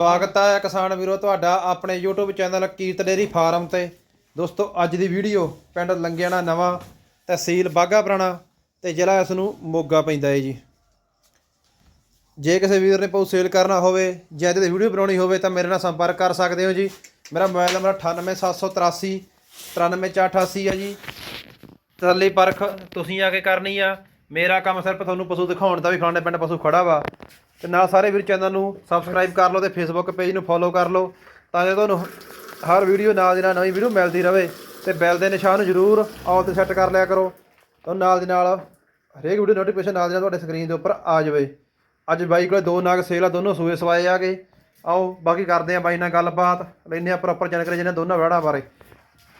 ਸਵਾਗਤ ਹੈ ਕਿਸਾਨ ਵੀਰੋ, ਤੁਹਾਡਾ ਆਪਣੇ YouTube channel Kirat dairy farm ਤੇ। ਦੋਸਤੋ, ਅੱਜ ਦੀ ਵੀਡੀਓ ਪਿੰਡ ਲੰਗਿਆਣਾ ਨਵਾਂ ਤਹਿਸੀਲ ਬਾਗਾ ਪੁਰਾਣਾ ਤੇ ਜ਼ਿਲ੍ਹਾ ਇਸ ਨੂੰ ਮੋਗਾ ਪੈਂਦਾ ਹੈ ਜੀ। ਜੇ ਕਿਸੇ ਵੀਰ ਨੇ ਪਉ ਸੇਲ ਕਰਨਾ ਹੋਵੇ ਜਾਂ ਇਹਦੀ ਵੀਡੀਓ ਬਣਾਉਣੀ ਹੋਵੇ ਤਾਂ ਮੇਰੇ ਨਾਲ ਸੰਪਰਕ ਕਰ ਸਕਦੇ ਹੋ ਜੀ। ਮੇਰਾ ਮੋਬਾਈਲ ਨੰਬਰ 98783 93488 ਹੈ ਜੀ। ਤਸੱਲੀ ਪਰਖ ਤੁਸੀਂ ਆ ਕੇ ਕਰਨੀ ਆ। ਮੇਰਾ ਕੰਮ ਸਿਰਫ ਤੁਹਾਨੂੰ ਪਸ਼ੂ ਦਿਖਾਉਣ ਦਾ ਵੀ ਫਲਾਣੇ ਪਿੰਡ ਪਸ਼ੂ ਖੜਾ ਵਾ। ਤੇ ਨਾਲ ਸਾਰੇ ਵੀਰ ਚੈਨਲ ਨੂੰ ਸਬਸਕ੍ਰਾਈਬ ਕਰ ਲਓ ਤੇ ਫੇਸਬੁੱਕ ਪੇਜ ਨੂੰ ਫੋਲੋ ਕਰ ਲਓ ਤਾਂ ਕਿ ਤੁਹਾਨੂੰ ਹਰ ਵੀਡੀਓ ਨਾਲ ਦੀ ਨਾਲ ਨਵੀਂ ਵੀਡੀਓ ਮਿਲਦੀ ਰਹੇ ਤੇ ਬੈਲ ਦੇ ਨਿਸ਼ਾਨ ਨੂੰ ਜ਼ਰੂਰ ਆਲ ਤੇ ਸੈੱਟ ਕਰ ਲਿਆ ਕਰੋ ਤਾਂ ਨਾਲ ਦੀ ਨਾਲ ਹਰੇਕ ਵੀਡੀਓ ਨੋਟੀਫਿਕੇਸ਼ਨ ਨਾਲ ਦੀ ਨਾਲ ਤੁਹਾਡੇ ਸਕਰੀਨ ਦੇ ਉੱਪਰ ਆ ਜਾਵੇ। ਅੱਜ ਬਾਈ ਕੋਲੇ ਦੋ ਨਾਗ ਸੇਲ ਆ ਦੋਨੋਂ ਸੂਏ ਸਵਾਏ ਆ ਗਏ। ਆਓ ਬਾਕੀ ਕਰਦੇ ਆ ਬਾਈ ਨਾਲ ਗੱਲਬਾਤ ਲੈਂਦੇ ਆ ਪ੍ਰੋਪਰ ਜਾਣਕਾਰੀ ਜਿਹਨਾਂ ਦੋਨਾਂ ਵੜਾ ਬਾਰੇ।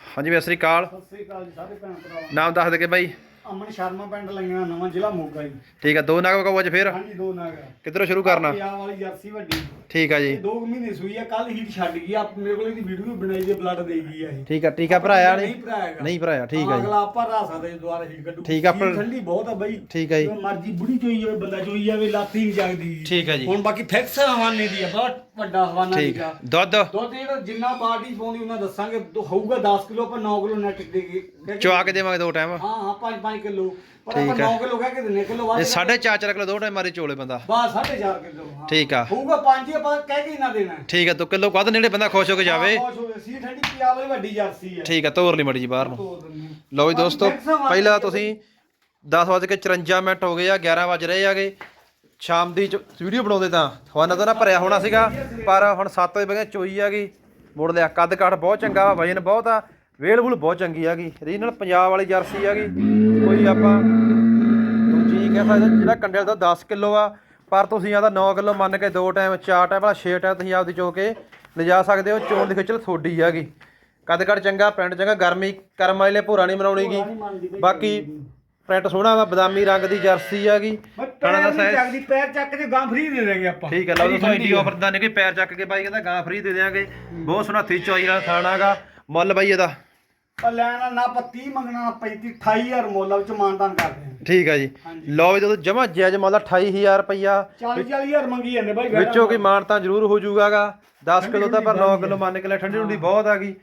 ਹਾਂਜੀ ਸਤਿ ਸ੍ਰੀ ਅਕਾਲ। ਸਤਿ ਸ੍ਰੀ ਅਕਾਲ ਜੀ ਸਾਰੇ ਭੈਣ ਭਰਾਵਾਂ ਨਾਮ ਦੱਸ ਦੇ ਕੇ ਬਾਈ। ਅਮਨ ਸ਼ਰਮਾ ਪਿੰਡ ਲਈਆਂ ਨਵਾਂ ਜ਼ਿਲ੍ਹਾ ਮੋਗਾ ਜੀ। ਠੀਕ ਆ ਦੋ ਨਾਗ ਵਕਾਓ ਅੱਜ ਫੇਰ? ਹਾਂਜੀ ਦੋ ਨਾਗ। ਕਿੱਧਰੋਂ ਸ਼ੁਰੂ ਕਰਨਾ? ਪਿਆ ਵਾਲੀ ਜਰਸੀ ਵੱਡੀ। ਠੀਕ ਆ ਜੀ। ਇਹ ਦੋ ਕੁ ਮਹੀਨੇ ਸੂਈ ਆ ਕੱਲ ਹੀਟ ਛੱਡ ਗਈ ਆ ਮੇਰੇ ਕੋਲ ਇਹਦੀ ਵੀਡੀਓ ਬਣਾਈ ਜੇ ਬਲੱਡ ਦੇ ਗਈ ਆ ਇਹ। ਠੀਕ ਆ ਠੀਕ ਆ ਭਰਾਇਆ ਨਹੀਂ ਨਹੀਂ ਭਰਾਇਆਗਾ ਨਹੀਂ ਭਰਾਇਆ ਠੀਕ ਆ ਜੀ। ਅਗਲਾ ਆਪਾਂ ਰਾ ਸਕਦੇ ਦੁਆਰਾ ਹੀਟ ਕੱਢੂ। ਠੀਕ ਆ, ਪਰ- ਠੰਡੀ ਬਹੁਤ ਆ ਬਈ। ਠੀਕ ਆ ਜੀ। ਜੋ ਮਰਜ਼ੀ ਬੁੜੀ ਚੋਈ ਜਾਵੇ ਬੰਦਾ ਚੋਈ ਜਾਵੇ ਲਾਤੀ ਨਹੀਂ ਜਾਗਦੀ। ਠੀਕ ਆ ਜੀ। ਹੁਣ ਬਾਕੀ ਫਿਕਸ ਹਵਾਨੇ ਦੀ ਆ ਬਹੁਤ ਵੱਡਾ ਹਵਾਨਾ ਠੀਕ ਦੀਗਾ ਦੁੱਧ? ਦੁੱਧ ਜਿਹੜਾ ਜਿੰਨਾ ਬਾਲਟੀ ਪਾਉਣੀ ਉਹਨਾਂ ਦੱਸਾਂਗੇ। ਦੋ- ਹੋਊਗਾ 10 ਕਿਲੋ ਆਪਾਂ 9 ਕਿਲੋ ਨੈਟ ਦੇਗੇ ਚਵਾ ਕੇ ਦੇਵਾਂਗੇ ਦੋ ਟਾਈਮ ਹਾਂ ਹਾਂ 5 5 ਕਿਲੋ ਪਰ ਆਪਾਂ ਹੈ। 9 ਕਿਲੋ ਕਹਿ ਕੇ ਦਿੰਨੇ ਕਿਲੋ ਇਹ ਵੱਧ ਸਾਢੇ ਚਾਰ ਚਾਰ ਕਿਲੋ ਦੋ ਟਾਈਮ ਮਾਰੇ ਚੋਲੇ ਬੰਦਾ। ਬਸ 4.5 ਕਿਲੋ ਹਾਂ। ਠੀਕ ਆ। ਹੋਊਗਾ 5 ਆਪਾਂ ਕਹਿ ਕੇ ਹੀ ਨਾ ਦੇਣਾ। ਹੈ। ਠੀਕ ਆ ਤੋ ਕਿਲੋ ਵੱਧ ਨੇੜੇ ਬੰਦਾ ਖੁਸ਼ ਹੋ ਕੇ ਜਾਵੇ। ਹਾਂ, ਖੁਸ਼ ਹੋਵੇ ਸੀ ਠੰਡੀ ਪਿਆ ਵਾਲੀ ਵੱਡੀ ਜਰਸੀ ਹੈ। ਠੀਕ ਆ ਤੋਰ ਲਈ ਮੜੀ ਜੀ ਬਾਹਰ ਨੂੰ। ਲਓ ਜੀ ਦੋਸਤੋ ਪਹਿਲਾਂ ਤੁਸੀਂ 10 ਵਜੇ ਕੇ 54 ਮਿੰਟ ਹੋ ਗਏ ਆ 11 ਵਜ ਰਹੇ ਆਗੇ। ਸ਼ਾਮ ਦੀ ਵੀਡੀਓ ਬਣਾਉਂਦੇ ਤਾਂ ਹਵਾਨਾ ਤਾਂ ਨਾ ਭਰਿਆ ਹੋਣਾ ਸੀਗਾ ਪਰ ਹੁਣ 7 ਵਜੇ ਬਗੇ ਚੋਈ ਆਗੀ ਮੁੜ ਲਿਆ ਕੱਦ ਕਾਠ ਬਹੁਤ ਚੰਗਾ ਵਾ ਵਜਨ ਬਹੁਤ ਆ। ਵੇਲ ਵੂਲ ਬਹੁਤ ਚੰਗੀ ਆਗੀ ਰੀਜਨਲ ਪੰਜਾਬ ਵਾਲੀ ਜਰਸੀ ਆਗੀ ਕੋਈ ਆਪਾਂ ਦੂਜੀ ਕਹਿ ਸਕਦੇ। ਜਿਹੜਾ ਕੰਡਿਆਂ ਦਾ 10 ਕਿਲੋ ਆ ਪਰ ਤੁਸੀਂ ਆਦਾ 9 ਕਿਲੋ ਮੰਨ ਕੇ ਦੋ ਟਾਈਮ ਚਾਰ ਟਾਈਮ ਵਾਲਾ 6 ਟਾਈਮ ਤੁਸੀਂ ਆਪਦੀ ਚੋ ਕੇ ਲਿਜਾ ਸਕਦੇ ਹੋ। ਚੋਣ ਦੀ ਖਿਚਲ ਥੋੜੀ ਹੈਗੀ ਕੱਦ ਕਾਠ ਚੰਗਾ ਪ੍ਰਿੰਟ ਚੰਗਾ ਗਰਮੀ ਕਰਮ ਵਾਲੇ ਭੂਰਾ ਨਹੀਂ ਬਣਾਉਣੀਗੀ ਬਾਕੀ ਪ੍ਰਿੰਟ ਸੋਹਣਾ ਵਾ ਬਦਾਮੀ ਰੰਗ ਦੀ ਜਰਸੀ ਹੈਗੀ ਟਾਣਾ ਦਾ ਸਾਈਜ਼ ਚੱਕਦੀ ਪੈਰ ਚੱਕ ਕੇ ਗਾਂ ਫਰੀ ਦੇ ਦੇਗੇ ਆਪਾਂ। ਠੀਕ ਹੈ ਲਓ ਦੋਸਤੋ ਆਈਡੀ ਆਫਰ ਦਾ ਕੋਈ ਪੈਰ ਚੱਕ ਕੇ ਬਾਈ ਕਹਿੰਦਾ ਗਾਂ ਫ੍ਰੀ ਦੇ ਦਿਆਂਗੇ। ਬਹੁਤ ਸੋਹਣਾ ਥੀ ਚੋਈ ਵਾਲਾ ਥਾਣਾਗਾ ਮੁੱਲ ਬਾਈ ਇਹਦਾ। ਲੈਣਾ ਨਾ ਆਪਾਂ 30 ਮੰਗਣਾ ਨਾ 35 28000 ਮੁੱਲ ਵਿੱਚ ਮਾਨਦਾਨ ਕਰਦੇ ਹਾਂ ਠੀਕ ਹੈ ਜੀ। ਲਓ ਵੀ ਜਦੋਂ ਜਮਾ ਜਾਇਜ਼ ਮੁੱਲ 28000 ਰੁਪਈਆ। 40 40000 ਮੰਗੀ ਜਾਂਦੇ ਬਾਈ ਵਿੱਚੋਂ ਕੋਈ ਤਾਂ ਜ਼ਰੂਰ ਹੋ ਜਾਊਗਾਗਾ। 10 ਕਿਲੋ ਤਾਂ ਪਰ 9 ਕਿਲੋ ਮੰਨ ਕੇ ਲੈ ਠੰਡੀ ਹੁੰਦੀ ਬਹੁਤ ਆ ਗਈ।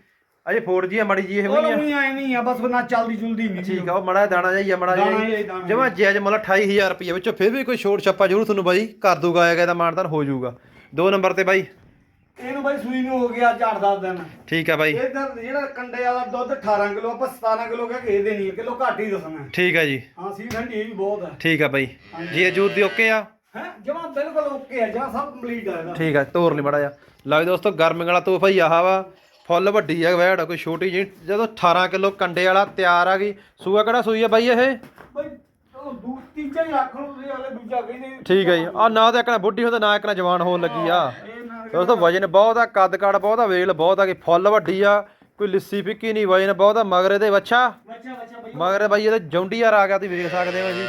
ਅਜੇ ਫੋੜ ਜੀ ਆ ਮੜੀ ਜੀ ਇਹ ਉਹ ਹੋਈ ਆ। ਨਹੀਂ ਆਏ ਨਹੀਂ ਆ ਬਸ ਨਾ ਚੱਲਦੀ ਜੁਲਦੀ ਨਹੀਂ ਠੀਕ ਆ ਉਹ ਮੜਾ ਦਾਣਾ ਜਾਈਆ ਮੜਾ ਦਾਣਾ ਜਾਈ ਜਿਹਾ ਹੀ, ਦਾਣਾ ਜਮਾ ਜਾਇਜ਼ ਮੁੱਲ 28000 ਰੁਪਈਆ। ਵਿੱਚੋਂ ਫਿਰ ਵੀ ਕੋਈ ਛੋਟ ਛੱਪਾ ਜ਼ਰੂਰ ਤੁਹਾਨੂੰ ਬਾਈ ਕਰ ਦੂਗਾ ਆਏਗਾ ਇਹਦਾ ਮਾਨਦਾਨ ਹੋ ਜਾਊਗਾ। ਦੋ ਨੰਬਰ ਤੇ ਬਾਈ। ਇਹਨੂੰ ਬਾਈ ਸੂਈ ਨੂੰ ਹੋ ਗਿਆ 8-10 ਦਿਨ। ਠੀਕ ਆ ਬਾਈ। ਇਹਦਾ ਜਿਹੜਾ ਕੰਡੇ ਵਾਲਾ ਦੁੱਧ 18 ਕਿਲੋ ਆਪਾਂ 17 ਕਿਲੋ ਕਹਿ ਕੇ ਇਹਦੇ ਨਹੀਂ ਕਿਲੋ ਘੱਟ ਹੀ ਦੱਸਣਾ। ਹੈ। ਠੀਕ ਆ ਜੀ। ਹਾਂ ਸੀ ਠੰਡੀ ਵੀ ਬਹੁਤ ਹੈ ਠੀਕ ਆ ਬਾਈ। ਜੀ ਇਹ ਦੀ ਓਕੇ ਆ? ਹੈ? ਜਮਾ ਬਿਲਕੁਲ ਓਕੇ ਹੈ ਜਮਾ ਸਭ ਕੰਪਲੀਟ ਹੈ ਇਹਦਾ। ਠੀਕ ਆ ਤੋਰ ਲਈ ਮੜਾ ਜਾ ਲਓ ਜੀ ਦੋਸਤੋ ਗਰਮੀ ਵਾਲਾ ਤੋਹਫਾ ਹੀ ਆਹ ਵਾ। ਫੁੱਲ ਵੱਡੀ ਆ ਵੈੜ ਕੋਈ ਛੋਟੀ ਜਿਹੀ। ਜਦੋਂ 18 ਕਿਲੋ ਕੰਡੇ ਵਾਲਾ ਤਿਆਰ ਆ ਗਈ ਸੂਆ ਕਿਹੜਾ ਸੂਈ ਆ ਬਾਈ ਇਹ? ਬਾਈ ਤੀਜਾ ਹੀ ਆਖਣ ਨੂੰ ਤੁਸੀਂ ਅਗਲੇ ਦੂਜਾ ਕਹਿੰਦੇ। ਠੀਕ ਆ ਜੀ। ਆ ਨਾ ਤਾਂ ਇੱਕਣਾ ਬੁੱਢੀ ਹੁੰਦਾ ਨਾ ਇੱਕਣਾ ਜਵਾਨ ਹੋਣ ਲੱਗੀ ਆ। ਨਾ ਦੋਸਤੋ ਵਜਨ ਬਹੁਤ ਆ ਕੱਦ ਕਾੜ ਬਹੁਤ ਆ ਵੇਲ ਬਹੁਤ ਆ ਕਿ ਫੁੱਲ ਵੱਡੀ ਆ ਕੋਈ ਲਿੱਸੀ ਫਿੱਕੀ ਨਹੀਂ ਵਜਨ ਬਹੁਤ ਆ ਮਗਰ ਇਹਦੇ ਵੱਛਾ। ਮਗਰ ਬਾਈ ਇਹਦੇ ਜੌਂਡੀਆਰ ਆ ਗਿਆ ਤੁਸੀਂ ਵੇਖ ਸਕਦੇ ਹੋ ਜੀ।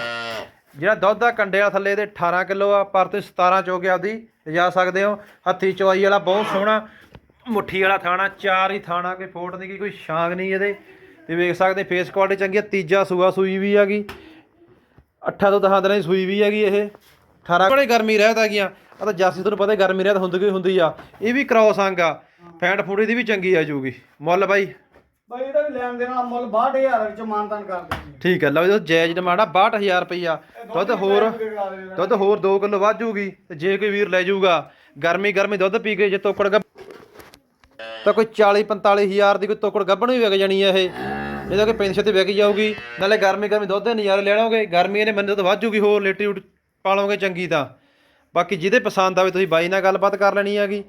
ਜਿਹੜਾ ਦੁੱਧ ਦਾ ਕੰਡੇ ਆ ਥੱਲੇ ਇਹਦੇ 18 ਕਿਲੋ ਆ ਪਰ ਤੁਸੀਂ 17 ਚੋ ਕੇ ਆਪਦੀ ਲਿਜਾ ਸਕਦੇ ਹੋ। ਹੱਥੀ ਚਵਾਈ ਵਾਲਾ ਬਹੁਤ ਸੋਹਣਾ ਮੁੱਠੀ ਵਾਲਾ ਥਾਣਾ ਚਾਰ ਹੀ ਥਾਣਾ ਕੋਈ ਫੋਟ ਨਹੀਂ ਗੀ, ਕੋਈ ਸ਼ਾਂਗ ਨਹੀਂ ਇਹਦੇ। ਤੇ ਵੇਖ ਸਕਦੇ ਫੇਸ ਕੁਆਲਿਟੀ ਚੰਗੀ ਆ ਤੀਜਾ ਸੂਆ ਸੂਈ ਵੀ ਹੈਗੀ। 8 ਤੋਂ 10 ਦਿਨਾਂ ਦੀ ਸੂਈ ਵੀ ਹੈਗੀ ਇਹ। 18 ਕੋਲੇ ਗਰਮੀ ਰਹਿਤ ਹੈਗੀਆਂ। ਆ ਤਾਂ ਜਾਸੀ ਤੁਹਾਨੂੰ ਪਤਾ ਹੀ ਗਰਮੀ ਰਹਿਤ ਹੁੰਦੀ ਕੋਈ ਹੁੰਦੀ ਆ। ਇਹ ਵੀ ਕ੍ਰੋਸ ਅੰਗ ਆ। ਫੈਂਟ ਫੂੜੀ ਦੀ ਵੀ ਚੰਗੀ ਆ ਜੂਗੀ। ਮੁੱਲ ਬਾਈ? ਬਾਈ ਇਹਦਾ ਵੀ ਲੈਣ ਦੇਣ ਵਾਲਾ ਮੁੱਲ 62000 ਵਿੱਚ ਮਾਨਤਾਨ ਕਰ ਦਿੰਦੇ ਠੀਕ ਹੈ ਲਓ ਜੀ ਜਾਇਜ਼ ਡਿਮਾਂਡ ਆ 62000 ਰੁਪਈਆ। ਦੁੱਧ ਹੋਰ ਦੁੱਧ ਹੋਰ 2 ਕਿਲੋ ਵੱਧ ਜੂਗੀ ਤੇ ਜੇ ਕੋਈ ਵੀਰ ਲੈ ਜਾਊਗਾ ਗਰਮੀ ਗਰਮੀ ਦੁੱਧ ਪੀ ਕੇ ਜੇ ਤੋਕੜ ਗੱਭ ਤਾਂ ਕੋਈ 40 45000 ਦੀ ਕੋਈ ਤੋਕੜ ਗੱਭਣ ਵੀ ਵਿਕ ਜਾਣੀ ਆ ਇਹ। ਇਹਦਾ ਕੋਈ ਪੈਨਸ਼ਨ ਤੇ ਵਿਕ ਜਾਊਗੀ। ਨਾਲੇ ਗਰਮੀ ਗਰਮੀ ਦੁੱਧ ਦੇ ਨਜ਼ਾਰੇ ਲੈ ਲਓਗੇ। ਗਰਮੀ ਇਹਨੇ ਮੰਨੇ ਦੁੱਧ ਵੱਧ ਜੂਗੀ ਹੋਰ ਲੇਟੀ ਪਾ ਲਓਗੇ ਚੰਗੀ ਤਾਂ। ਬਾਕੀ ਜਿਹਦੇ ਪਸੰਦ ਆਵੇ ਤੁਸੀਂ ਬਾਈ ਨਾਲ ਗੱਲਬਾਤ ਕਰ ਲੈਣੀ ਹੈਗੀ।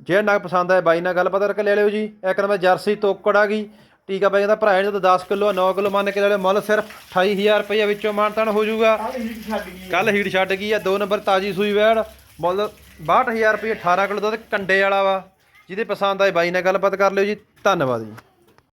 ਜੇ ਨਾ ਪਸੰਦ ਆਏ ਬਾਈ ਨਾਲ ਗੱਲਬਾਤ ਕਰਕੇ ਲੈ ਲਿਓ ਜੀ। ਇੱਕ ਨੰਬਰ ਜਰਸੀ ਤੋਕੜ ਆ ਗਈ। ਟੀਕਾ ਬਾਈ ਦਾ ਭਰਾ ਜਦੋਂ 10 ਕਿਲੋ 9 ਕਿਲੋ ਮੰਨ ਕੇ ਲੈ ਲਿਓ। ਮੁੱਲ ਸਿਰਫ 28000 ਰੁਪਏ ਵਿੱਚੋਂ ਮਾਨਤਾਨ ਹੋ ਜਾਊਗਾ। ਕੱਲ ਹੀਟ ਛੱਡ ਗਈ ਕੱਲ ਹੀਟ ਛੱਡ ਗਈ ਆ। ਦੋ ਨੰਬਰ ਤਾਜੀ ਸੂਈ ਵੈੜ। ਮੁੱਲ 62000 ਰੁਪਏ 18 ਕਿਲੋ ਦੁੱਧ ਕੰਡੇ ਵਾਲਾ ਵਾ। ਜਿਹਦੇ ਪਸੰਦ ਆਏ ਬਾਈ ਨਾਲ ਗੱਲਬਾਤ ਕਰ ਲਿਓ ਜੀ। ਧੰਨਵਾਦ ਜੀ।